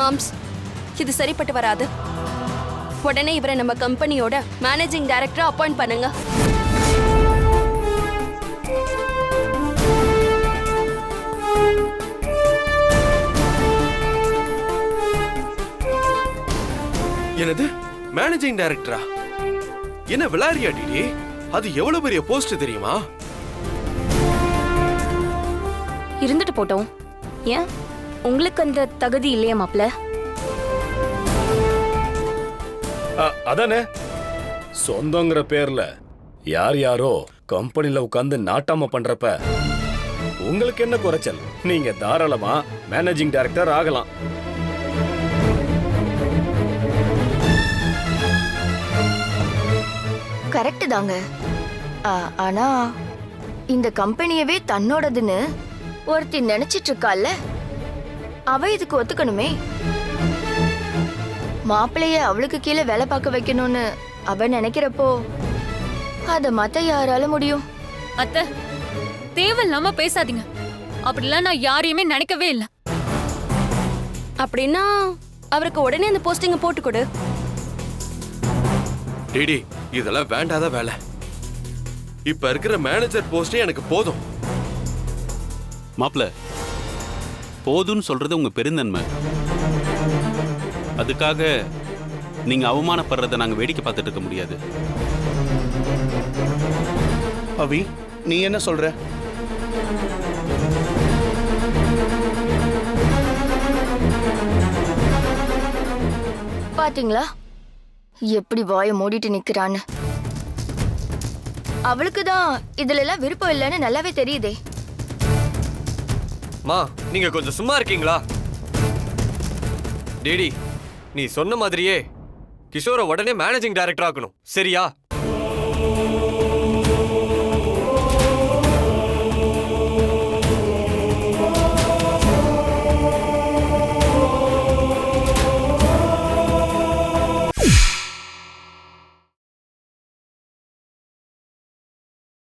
Moms இது சரிப்பட்டு வராது. உடனே இவரை நம்ம கம்பெனியோட மேனேஜிங் டைரக்டரா அப்பாயிண்ட் பண்ணுங்க. என்னது? மேனேஜிங் டைரக்டரா என்ன விளாரியா டிடி? அது எவ்வளவு பெரிய போஸ்ட் தெரியுமா? இருந்துட்டு போட்டோம். ஏன்? உங்களுக்கு அந்த தகுதி இல்லையா மாப்ள அதானே? சொந்தங்கிற பேர்ல யார் யாரோ கம்பெனில உட்கார்ந்து நாட்டாம பண்றப்ப உங்களுக்கு என்ன குறைச்சல்? நீங்க தாராளமா மேனேஜிங் டைரக்டர் ஆகலாம். கரெக்ட் தாங்க. ஆ, ஆனா இந்த கம்பெனியவே தன்னோடதுன்னு ஒருத்தி நினைச்சிட்டு இருக்கால அவ இதுக்கு ஒத்துக்கணுமே. மாப்பிளைய அவளுக்கு கீழே வேலை பார்க்க வைக்கணும்னு அவ நினைக்கிறப்போ அத மத்த யாரால முடியும்? அத்தை தேவையில்லாம பேசாதீங்க. அப்படிலாம் நான் யாரையுமே நினைக்கவே இல்லை. அப்படின்னா அவருக்கு உடனே அந்த போஸ்டிங்கை போட்டு கொடு டிடி இதெல்லாம் வேண்டாத வேலை. இப்ப இருக்கிற மேனேஜர் போஸ்டே எனக்கு போதும். மாப்ள போதும்னு சொல்றது உங்க பெருந்தன்மை. அதுக்காக நீங்க அவமானப்படுறத நாங்க வேடிக்கை பார்த்துட்டு இருக்க முடியாது. அவி நீ என்ன சொல்ற? பாத்தீங்களா? எப்படி வாய மூடிட்டு நிக்கிறான்னு. அவளுக்கு தான் இதுல எல்லாம் விருப்பம் இல்லைன்னு நல்லாவே தெரியுதே. மா நீங்க கொஞ்சம் சும்மா இருக்கீங்களா? டேடி நீ சொன்ன மாதிரியே கிஷோரை உடனே மேனேஜிங் டைரக்டர் ஆக்கணும். சரியா?